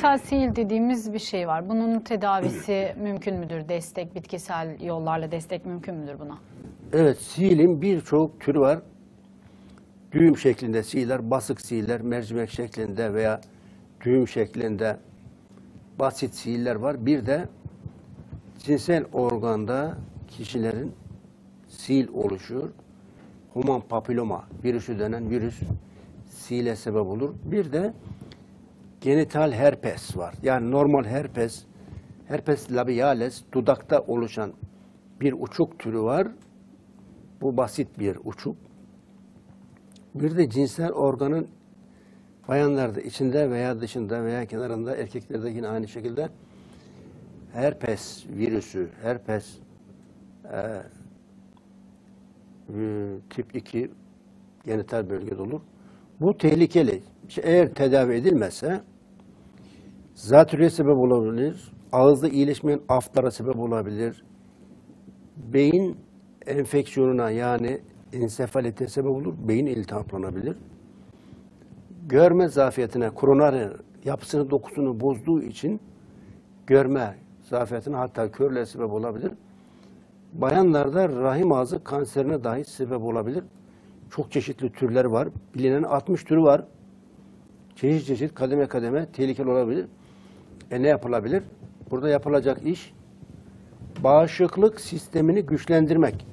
Talsil dediğimiz bir şey var. Bunun tedavisi mümkün müdür? Destek, bitkisel yollarla destek mümkün müdür buna? Evet, siilin birçok türü var. Düğüm şeklinde siiller, basık siiller, mercimek şeklinde veya düğüm şeklinde basit siiller var. Bir de cinsel organda kişilerin sil oluşur. Human papiloma virüsü denen virüs sile sebep olur. Bir de genital herpes var. Yani normal herpes, herpes labiales dudakta oluşan bir uçuk türü var. Bu basit bir uçuk. Bir de cinsel organın bayanlarda içinde veya dışında veya kenarında erkeklerde yine aynı şekilde herpes virüsü, herpes e, e, tip 2 genital bölgede olur. Bu tehlikeli. Eğer tedavi edilmezse zatürre sebep olabilir, ağızda iyileşmeyen aflara sebep olabilir, beyin enfeksiyonuna yani ensefalite sebep olur, beyin iltihaplanabilir. Görme zafiyetine, koroner yapısını, dokusunu bozduğu için görme zafiyetine hatta körlüğe sebep olabilir. Bayanlarda rahim ağzı kanserine dahi sebep olabilir. Çok çeşitli türler var. Bilinen 60 türü var. Çeşit çeşit kademe kademe tehlikeli olabilir. E ne yapılabilir? Burada yapılacak iş bağışıklık sistemini güçlendirmek.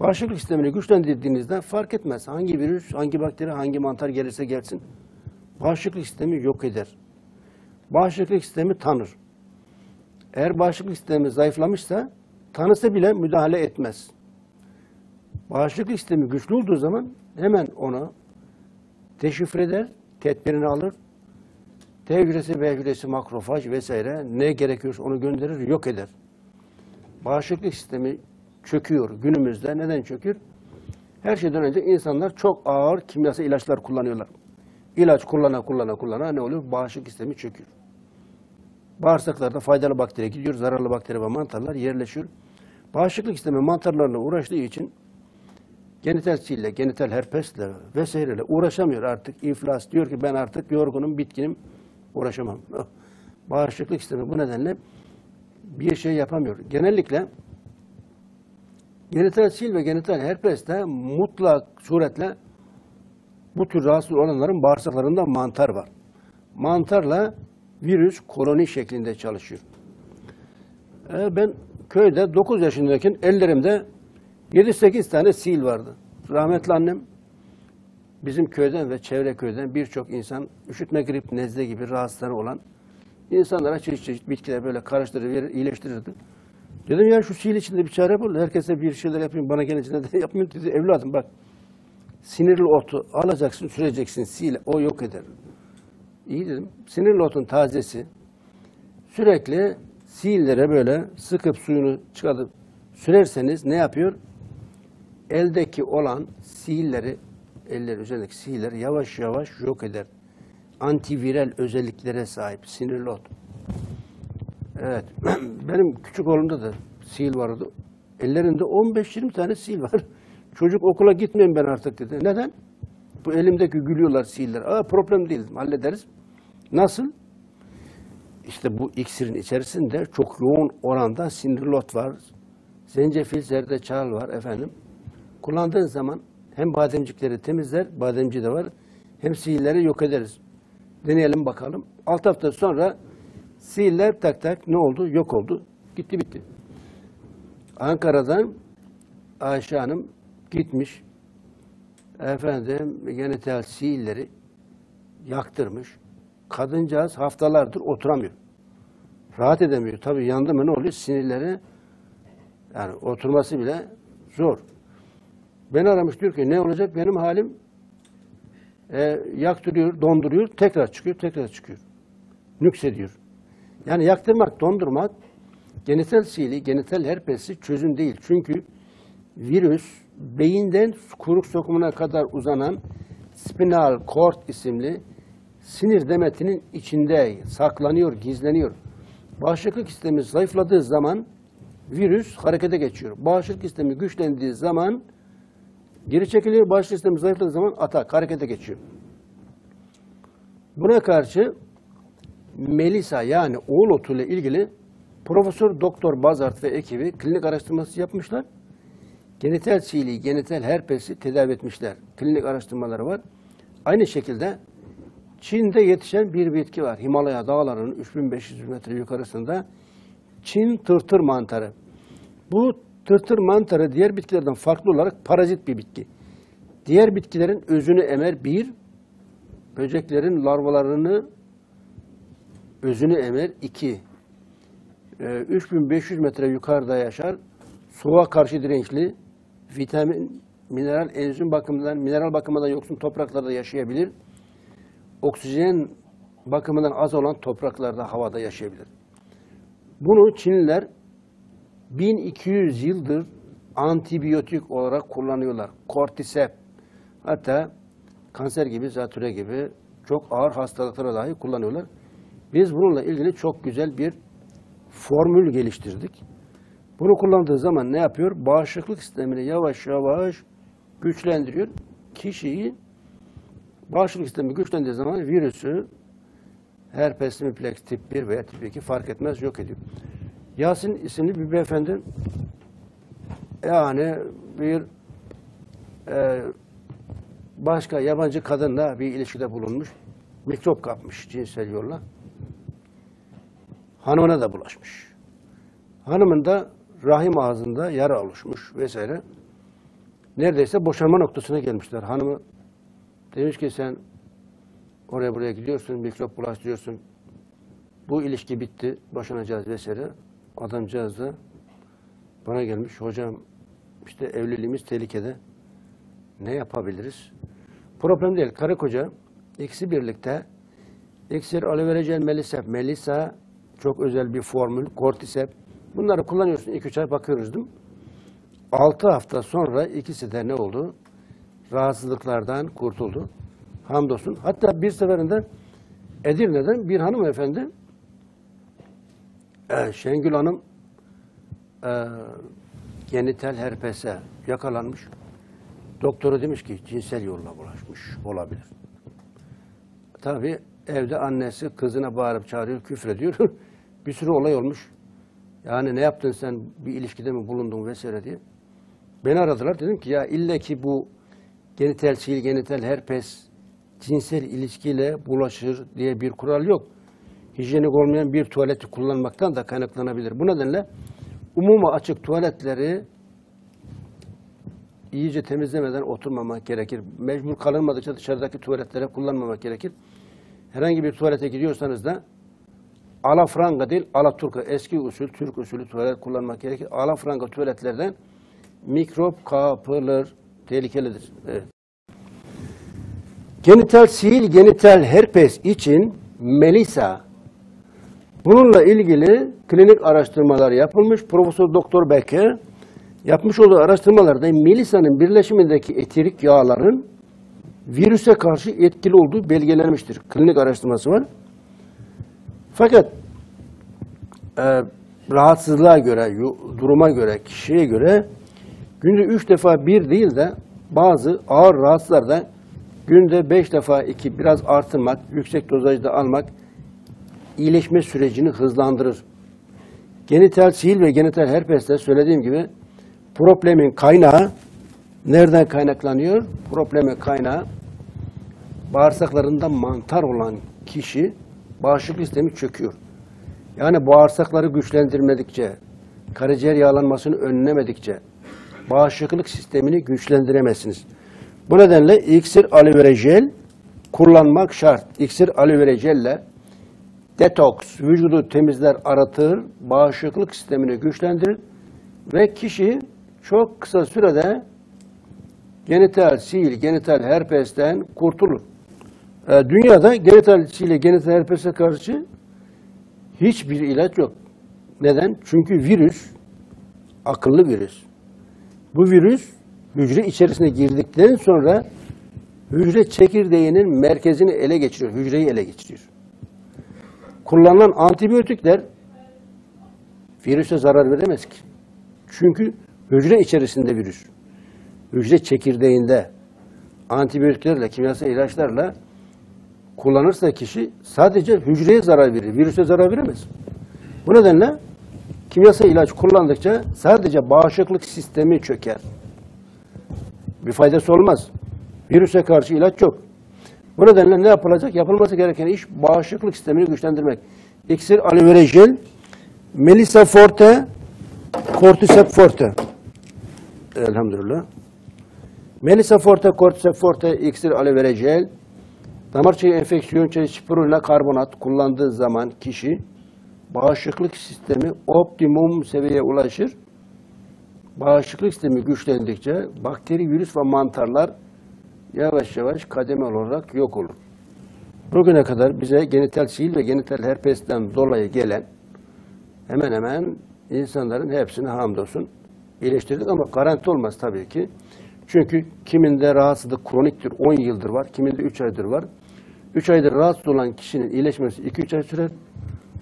Bağışıklık sistemini güçlendirdiğinizde fark etmez hangi virüs, hangi bakteri, hangi mantar gelirse gelsin. Bağışıklık sistemi yok eder. Bağışıklık sistemi tanır. Eğer bağışıklık sistemi zayıflamışsa tanısa bile müdahale etmez. Bağışıklık sistemi güçlü olduğu zaman hemen onu deşifre eder, tedbirini alır. T hücresi, B hücresi, makrofaj vesaire ne gerekiyorsa onu gönderir, yok eder. Bağışıklık sistemi çöküyor günümüzde. Neden çöküyor? Her şeyden önce insanlar çok ağır kimyasal ilaçlar kullanıyorlar. İlaç kullana kullana kullana ne oluyor? Bağışıklık sistemi çöküyor. Bağırsaklarda faydalı bakteri gidiyor, zararlı bakteri ve mantarlar yerleşiyor. Bağışıklık sistemi mantarlarla uğraştığı için genital sille, genital herpesle vesaireyle uğraşamıyor artık. İflas diyor ki ben artık yorgunum, bitkinim, uğraşamam. Bağışıklık sistemi bu nedenle bir şey yapamıyor. Genellikle genital sil ve genital herpeste mutlak suretle bu tür rahatsız olanların bağırsaklarında mantar var. Mantarla virüs koloni şeklinde çalışıyor. Ee, ben köyde 9 yaşındayken ellerimde 7-8 tane sil vardı. Rahmetli annem bizim köyden ve çevre köyden birçok insan üşütme, grip, nezle gibi rahatsızları olan insanlara çeşit çeşit bitkiler böyle karıştırır, verir, iyileştirirdi. Dedim ya şu sil içinde bir çare bul. Herkese bir şeyler yapayım. Bana gelince neden yapmıyor dedi. Evladım bak sinirli otu alacaksın, süreceksin sil. O yok eder. İyi dedim. Sinirli otun tazesi sürekli sillere böyle sıkıp suyunu çıkartıp sürerseniz ne yapıyor? Eldeki olan siilleri, eller üzerindeki siilleri yavaş yavaş yok eder. Antiviral özelliklere sahip sinirli ot. Evet. Benim küçük oğlumda da sil vardı. Ellerinde 15-20 tane sil var. Çocuk okula gitmeyeyim ben artık dedi. Neden? Bu elimdeki gülüyorlar siller. Aa problem değil. Hallederiz. Nasıl? İşte bu iksirin içerisinde çok yoğun oranda sinirlot var. Zencefil, zerdeçal var efendim. Kullandığın zaman hem bademcikleri temizler, bademci de var. Hem sihirleri yok ederiz. Deneyelim bakalım. 6 hafta sonra sihirler tak tak ne oldu? Yok oldu. Gitti bitti. Ankara'dan Ayşe Hanım gitmiş. Efendim genital sihirleri yaktırmış. Kadıncağız haftalardır oturamıyor. Rahat edemiyor. Tabii yandı mı ne oluyor? Sinirleri yani oturması bile zor. Beni aramış diyor ki ne olacak benim halim? E, yaktırıyor, donduruyor, tekrar çıkıyor, tekrar çıkıyor. Nüksediyor. Yani yaktırmak, dondurmak genital sili, genital herpesi çözüm değil. Çünkü virüs beyinden kuruk sokumuna kadar uzanan spinal cord isimli sinir demetinin içinde saklanıyor, gizleniyor. Bağışıklık sistemi zayıfladığı zaman virüs harekete geçiyor. Bağışıklık sistemi güçlendiği zaman geri çekiliyor. Bağışıklık sistemi zayıfladığı zaman atak, harekete geçiyor. Buna karşı Melisa yani oğul otu ile ilgili Profesör Doktor Bazart ve ekibi klinik araştırması yapmışlar. Genital siliği, genital herpesi tedavi etmişler. Klinik araştırmaları var. Aynı şekilde Çin'de yetişen bir bitki var. Himalaya dağlarının 3500 metre yukarısında Çin tırtır mantarı. Bu tırtır mantarı diğer bitkilerden farklı olarak parazit bir bitki. Diğer bitkilerin özünü emer bir, böceklerin larvalarını özünü emer iki. Ee, 3500 metre yukarıda yaşar. Soğuğa karşı dirençli, vitamin, mineral, enzim bakımından, mineral bakımından yoksun topraklarda yaşayabilir. Oksijen bakımından az olan topraklarda, havada yaşayabilir. Bunu Çinliler 1200 yıldır antibiyotik olarak kullanıyorlar. Kortisep, hatta kanser gibi, zatüre gibi çok ağır hastalıklara dahi kullanıyorlar. Biz bununla ilgili çok güzel bir formül geliştirdik. Bunu kullandığı zaman ne yapıyor? Bağışıklık sistemini yavaş yavaş güçlendiriyor. Kişiyi bağışıklık sistemi güçlendiği zaman virüsü herpes simplex tip 1 veya tip 2 fark etmez yok ediyor. Yasin isimli bir beyefendi yani bir e, başka yabancı kadınla bir ilişkide bulunmuş. Mikrop kapmış cinsel yolla. Hanımına da bulaşmış. Hanımın da rahim ağzında yara oluşmuş vesaire. Neredeyse boşanma noktasına gelmişler. Hanımı demiş ki sen oraya buraya gidiyorsun, mikrop bulaştırıyorsun. Bu ilişki bitti, boşanacağız vesaire. Adamcağız da bana gelmiş, hocam işte evliliğimiz tehlikede. Ne yapabiliriz? Problem değil. Karı koca ikisi birlikte iksir, aloe vera melisep, melisa çok özel bir formül, kortisep. Bunları kullanıyorsun. 2-3 ay bakıyoruz değil mi? 6 hafta sonra ikisi de ne oldu? Rahatsızlıklardan kurtuldu. Hamdolsun. Hatta bir seferinde Edirne'den bir hanımefendi e, Şengül Hanım e, genital herpese yakalanmış. Doktoru demiş ki cinsel yolla bulaşmış olabilir. Tabii evde annesi kızına bağırıp çağırıyor, küfrediyor. bir sürü olay olmuş. Yani ne yaptın sen, bir ilişkide mi bulundun vesaire diye. Beni aradılar. Dedim ki ya ille ki bu genital sil, genital herpes cinsel ilişkiyle bulaşır diye bir kural yok. Hijyenik olmayan bir tuvaleti kullanmaktan da kaynaklanabilir. Bu nedenle umuma açık tuvaletleri iyice temizlemeden oturmamak gerekir. Mecbur kalınmadıkça dışarıdaki tuvaletlere kullanmamak gerekir. Herhangi bir tuvalete gidiyorsanız da alafranga değil, alaturka, eski usul, Türk usulü tuvalet kullanmak gerekir. Alafranga tuvaletlerden mikrop kapılır, tehlikelidir. Evet. Genital sil, genital herpes için Melisa bununla ilgili klinik araştırmalar yapılmış. Profesör Doktor Becker yapmış olduğu araştırmalarda Melisa'nın birleşimindeki etirik yağların virüse karşı etkili olduğu belgelenmiştir. Klinik araştırması var. Fakat e, rahatsızlığa göre, duruma göre, kişiye göre günde üç defa bir değil de bazı ağır rahatsızlarda günde beş defa iki biraz artırmak, yüksek dozajda almak iyileşme sürecini hızlandırır. Genital sil ve genital herpeste söylediğim gibi problemin kaynağı nereden kaynaklanıyor? Problemin kaynağı bağırsaklarında mantar olan kişi bağışıklık sistemi çöküyor. Yani bağırsakları güçlendirmedikçe, karaciğer yağlanmasını önlemedikçe bağışıklık sistemini güçlendiremezsiniz. Bu nedenle iksir aloe vera jel kullanmak şart. İksir aloe vera jelle detoks, vücudu temizler, aratır, bağışıklık sistemini güçlendirir ve kişi çok kısa sürede genital sil, genital herpesten kurtulur. Ee, dünyada genital sil, genital herpese karşı hiçbir ilaç yok. Neden? Çünkü virüs akıllı virüs. Bu virüs hücre içerisine girdikten sonra hücre çekirdeğinin merkezini ele geçiriyor, hücreyi ele geçiriyor. Kullanılan antibiyotikler virüse zarar veremez ki. Çünkü hücre içerisinde virüs. Hücre çekirdeğinde antibiyotiklerle, kimyasal ilaçlarla kullanırsa kişi sadece hücreye zarar verir, virüse zarar veremez. Bu nedenle kimyasal ilaç kullandıkça sadece bağışıklık sistemi çöker. Bir faydası olmaz. Virüse karşı ilaç yok. Bu nedenle ne yapılacak? Yapılması gereken iş bağışıklık sistemini güçlendirmek. İksir, aloe melissa forte, cordyceps forte. Elhamdülillah. Melissa forte, cordyceps forte, iksir, aloe damar çayı enfeksiyon çayı spirulina karbonat kullandığı zaman kişi bağışıklık sistemi optimum seviyeye ulaşır. Bağışıklık sistemi güçlendikçe bakteri, virüs ve mantarlar yavaş yavaş kademeli olarak yok olur. Bugüne kadar bize genital sil ve genital herpesten dolayı gelen hemen hemen insanların hepsini hamdolsun iyileştirdik ama garanti olmaz tabii ki. Çünkü kiminde rahatsızlık kroniktir, 10 yıldır var, kiminde 3 aydır var. 3 aydır rahatsız olan kişinin iyileşmesi 2-3 ay sürer.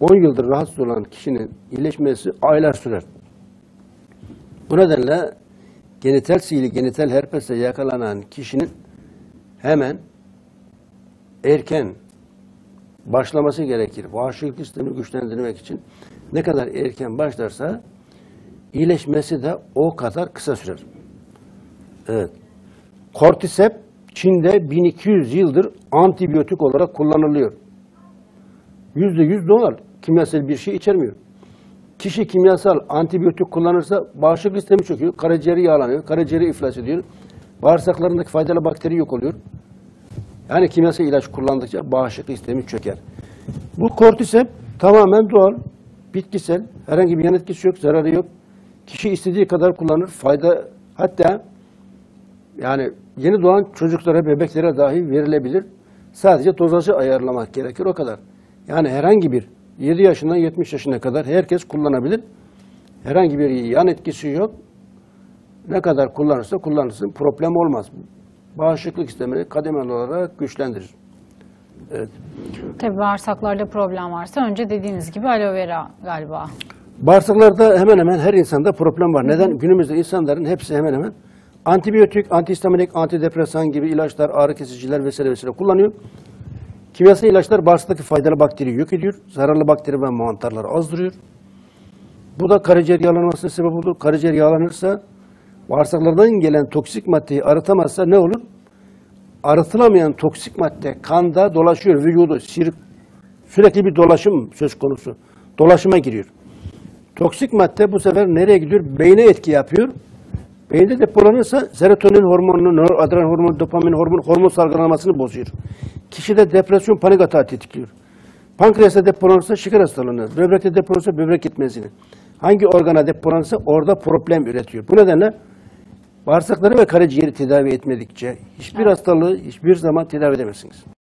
10 yıldır rahatsız olan kişinin iyileşmesi aylar sürer. Bu nedenle genital sili, genital herpesle yakalanan kişinin hemen erken başlaması gerekir. Bağışıklık sistemini güçlendirmek için ne kadar erken başlarsa iyileşmesi de o kadar kısa sürer. Evet. Kortisep Çin'de 1200 yıldır antibiyotik olarak kullanılıyor. Yüzde yüz doğal. Kimyasal bir şey içermiyor. Kişi kimyasal antibiyotik kullanırsa bağışıklık sistemi çöküyor, karaciğeri yağlanıyor, karaciğeri iflas ediyor, bağırsaklarındaki faydalı bakteri yok oluyor. Yani kimyasal ilaç kullandıkça bağışıklık sistemi çöker. Bu kortisep tamamen doğal, bitkisel, herhangi bir yan etkisi yok, zararı yok. Kişi istediği kadar kullanır, fayda hatta yani yeni doğan çocuklara, bebeklere dahi verilebilir. Sadece dozajı ayarlamak gerekir, o kadar. Yani herhangi bir 7 yaşından 70 yaşına kadar herkes kullanabilir. Herhangi bir yan etkisi yok. Ne kadar kullanırsa kullanırsın, problem olmaz. Bağışıklık sistemini kademeli olarak güçlendirir. Evet. Tabii bağırsaklarda problem varsa önce dediğiniz gibi aloe vera galiba. Bağırsaklarda hemen hemen her insanda problem var. Neden? Günümüzde insanların hepsi hemen hemen antibiyotik, antihistaminik, antidepresan gibi ilaçlar, ağrı kesiciler vesaire vesaire kullanıyor. Kimyasal ilaçlar bağırsaktaki faydalı bakteriyi yok ediyor. Zararlı bakteri ve mantarları azdırıyor. Bu da karaciğer yağlanmasına sebep olur. Karaciğer yağlanırsa bağırsaklardan gelen toksik maddeyi arıtamazsa ne olur? Arıtılamayan toksik madde kanda dolaşıyor vücudu. Sir, sürekli bir dolaşım söz konusu. Dolaşıma giriyor. Toksik madde bu sefer nereye gidiyor? Beyne etki yapıyor. Beyinde depolanırsa serotonin hormonunu, noradrenalin hormonu, dopamin hormonu, hormon salgılamasını bozuyor. Kişide depresyon, panik atağı tetikliyor. Pankreasta depolanırsa şeker hastalığını, böbrekte depolanırsa böbrek gitmesini. Hangi organa depolanırsa orada problem üretiyor. Bu nedenle bağırsakları ve karaciğeri tedavi etmedikçe hiçbir hastalığı hiçbir zaman tedavi edemezsiniz.